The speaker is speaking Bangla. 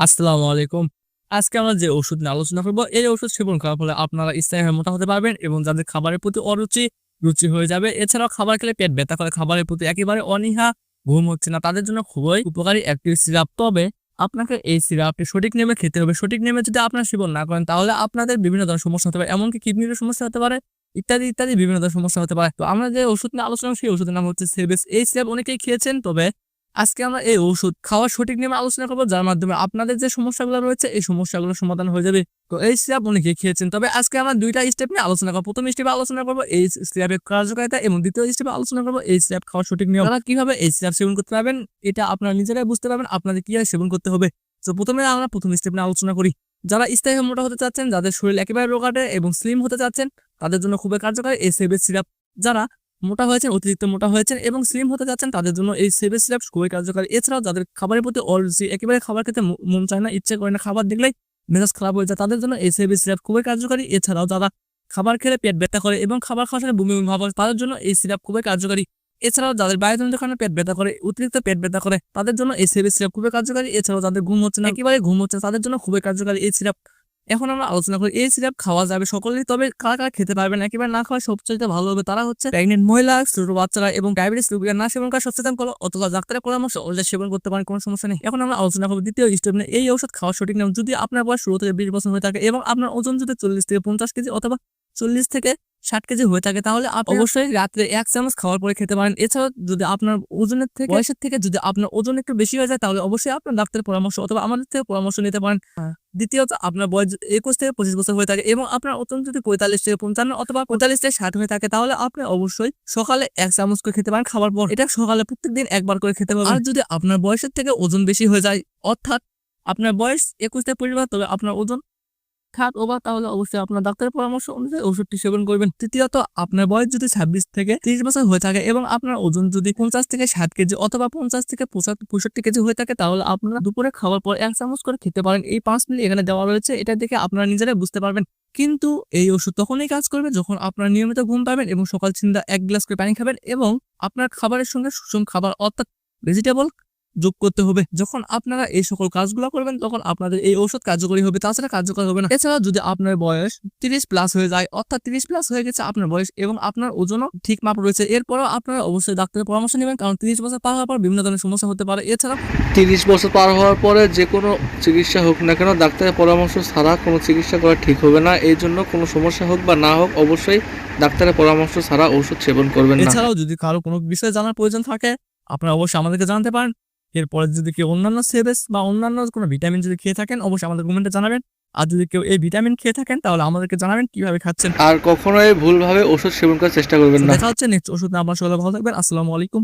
আসসালামু আলাইকুম। আজকে আমরা যে ওষুধ নিয়ে আলোচনা করব, এই ওষুধ সেবন করার ফলে আপনারা স্থায়ী হয়ে মোটা হতে পারবেন এবং যাদের খাবারের প্রতি অরুচি, রুচি হয়ে যাবে, এছাড়াও খাবার খেলে পেট ব্যথা করে, খাবারের প্রতি একেবারে অনীহা, ঘুম হচ্ছে না, তাদের জন্য খুবই উপকারী একটি সিরাপ। তবে আপনাকে এই সিরাপটি সঠিক নেমে খেতে হবে। সঠিক নেমে যদি আপনার সেবন না করেন, তাহলে আপনাদের বিভিন্ন ধরনের সমস্যা হতে পারে, এমনকি কিডনির সমস্যা হতে পারে, ইত্যাদি ইত্যাদি বিভিন্ন ধরনের সমস্যা হতে পারে। তো আমরা যে ওষুধ নিয়ে আলোচনা সেই ওষুধের নাম হচ্ছে সেবেস এই সিরাপ অনেকেই খেয়েছেন, তবে আজকে আমরা এই ওষুধ খাওয়ার সঠিক নিয়মে আলোচনা করব, যার মাধ্যমে আপনাদের যে সমস্যাগুলো রয়েছে, এই সমস্যাগুলো সমাধান হয়ে যাবে। তো এই সিরাপ অনেকে খেয়েছেন? তবে আজকে আমরা দুইটা স্টেপ নিয়ে আলোচনা করব। প্রথম স্টেপে আলোচনা করব এই সিরাপের কার্যকারিতা এবং দ্বিতীয় স্টেপে আলোচনা করব এই সিরাপ খাওয়ার সঠিক নিয়ম। আপনারা কীভাবে এই সিরাপ সেবন করতে পারবেন, এটা আপনারা নিজেরাই বুঝতে পারবেন, আপনাদের কীভাবে সেবন করতে হবে। তো প্রথমে আমরা প্রথম স্টেপ নিয়ে আলোচনা করি। যারা স্থায়ী মোটা হতে চাচ্ছেন, যাদের শরীর একেবারে রোগাটে এবং স্লিম হতে চাচ্ছেন, তাদের জন্য খুবই কার্যকরী এই সেবের সিরাপ যারা মোটা হয়েছেন, অতিরিক্ত মোটা হয়েছেন এবং স্লিম হতে যাচ্ছেন, তাদের জন্য এই সেভের সিরাপ খুবই কার্যকরী। এছাড়াও যাদের খাবারের প্রতি অরুচি একেবারে খাবার খেতে মন চায় না, ইচ্ছে করে না খাবার দেখলেই মেজাজ খারাপ হয়ে যায়, তাদের জন্য এই সেভের সিরাপ খুবই কার্যকরী। এছাড়াও যারা খাবার খেলে পেট ব্যথা করে এবং খাবার খাওয়ার সাথে বমি ভাব তাদের জন্য এই সিরাপ খুবই কার্যকরী। এছাড়াও যাদের বায়ুজনিত কারণে পেট ব্যথা করে, অতিরিক্ত পেট ব্যথা করে, তাদের জন্য এই সেভের সিরাপ খুবই কার্যকরী। এছাড়াও যাদের ঘুম হচ্ছে না, একেবারে ঘুম হচ্ছে তাদের জন্য খুবই কার্যকরী এই সিরাপ এখন আমরা আলোচনা করি, এই সিরাপ খাওয়া যাবে সকলেই, তবে কারা কারা খেতে পারবে পারবেন? একেবারে না খাওয়া সবচেয়ে ভালো হবে তারা হচ্ছে প্রেগনেন্ট মহিলা, ছোট বাচ্চারা এবং ডায়াবেটিস রোগীরা। না সেবন করা সচেতন করো, অথবা ডাক্তারের পরামর্শ অনুযায়ী সেবন করতে পারেন, কোনো সমস্যা নেই। এখন আমরা আলোচনা করব দ্বিতীয় স্টেপ নিয়ে। এই ঔষধ খাওয়া সঠিক নিয়ম যদি আপনার বয়স শুরু থেকে বিশ বছর হয়ে থাকে এবং আপনার ওজন যদি চল্লিশ থেকে পঞ্চাশ কেজি অথবা চল্লিশ থেকে ষাট কেজি হয়ে থাকে তাহলে অবশ্যই। রাত্রে এক চামচ খাওয়ার পরে খেতে পারেন। এছাড়াও যদি আপনার ওজনের থেকে বয়সের থেকে যদি আপনার ওজন একটু বেশি হয়ে যায় তাহলে অবশ্যই আপনার ডাক্তারের পরামর্শ অথবা আমাদের থেকে পরামর্শ নিতে পারেন। দ্বিতীয়ত আপনার বয়স একুশ থেকে পঁচিশ বছর হয়ে থাকে এবং আপনার ওজন যদি পঁয়তাল্লিশ থেকে পঞ্চান্ন অথবা পঁয়তাল্লিশ থেকে ষাট হয়ে থাকে তাহলে আপনি অবশ্যই সকালে এক চামচ করে খেতে পারেন খাবার পর। এটা সকালে প্রত্যেকদিন একবার করে খেতে পারেন আর যদি আপনার বয়সের থেকে ওজন বেশি হয়ে যায় অর্থাৎ আপনার বয়স একুশ থেকে পঁচিশ তবে আপনার ওজন খাট ওভার তাহলে অবশ্যই আপনার ডাক্তারের পরামর্শ অনুযায়ী ওষুধটি সেবন করবেন। তৃতীয়ত, আপনার বয়স যদি ছাব্বিশ থেকে তিরিশ বছর হয়ে থাকে এবং আপনার ওজন যদি পঞ্চাশ থেকে ষাট কেজি অথবা পঞ্চাশ থেকে পঁয়ষট্টি কেজি হয়ে থাকে, তাহলে আপনারা দুপুরে খাওয়ার পর এক চামচ করে খেতে পারেন। এই পাঁচ মিনিট এখানে দেওয়া রয়েছে, এটা দেখে আপনারা নিজেরাই বুঝতে পারবেন। কিন্তু এই ওষুধ তখনই কাজ করবে যখন আপনার নিয়মিত ঘুম পাবেন এবং সকাল চিন্তা এক গ্লাস করে পানি খাবেন এবং আপনার খাবারের সঙ্গে সুষম খাবার অর্থাৎ ভেজিটেবল যোগ করতে হবে। যখন আপনারা এই সকল কাজগুলো করবেন তখন আপনাদের এই ঔষধ কার্যকরী হবে তাছাড়া কার্যকর হবে না। এছাড়া যদি আপনার বয়স তিরিশ প্লাস হয়ে যায় অর্থাৎ তিরিশ প্লাস হয়ে গেছে আপনার বয়স এবং আপনার ওজনও ঠিক মাপ রয়েছে এরপরও আপনারা অবশ্যই ডাক্তারের পরামর্শ নেবেন কারণ তিরিশ বছর পার হওয়ার পর বিভিন্ন ধরনের সমস্যা হতে পারে। এছাড়া তিরিশ বছর পার হওয়ার পরে যে কোনো চিকিৎসা হোক না কেন ডাক্তারের পরামর্শ ছাড়া কোনো চিকিৎসা করা ঠিক হবে না। এই জন্য কোনো সমস্যা হোক বা না হোক অবশ্যই ডাক্তারের পরামর্শ ছাড়া ওষুধ সেবন করবেন এছাড়াও যদি কারও কোনো বিষয়ে জানার প্রয়োজন থাকে আপনারা অবশ্যই আমাদেরকে জানাতে পারেন। এরপরে যদি কেউ অন্যান্য সেবেস বা অন্যান্য কোনো ভিটামিন যদি খেয়ে থাকেন অবশ্যই আমাদের কমেন্টে জানাবেন। আর যদি কেউ এই ভিটামিন খেয়ে থাকেন তাহলে আমাদেরকে জানাবেন কীভাবে খাচ্ছেন। আর কখনোই ভুলভাবে ওষুধ সেবন করার চেষ্টা করবেন না। দেখা হচ্ছে নেক্সট ওষুধ। আপনার সকালে ভালো থাকবেন। আসসালামু আলাইকুম।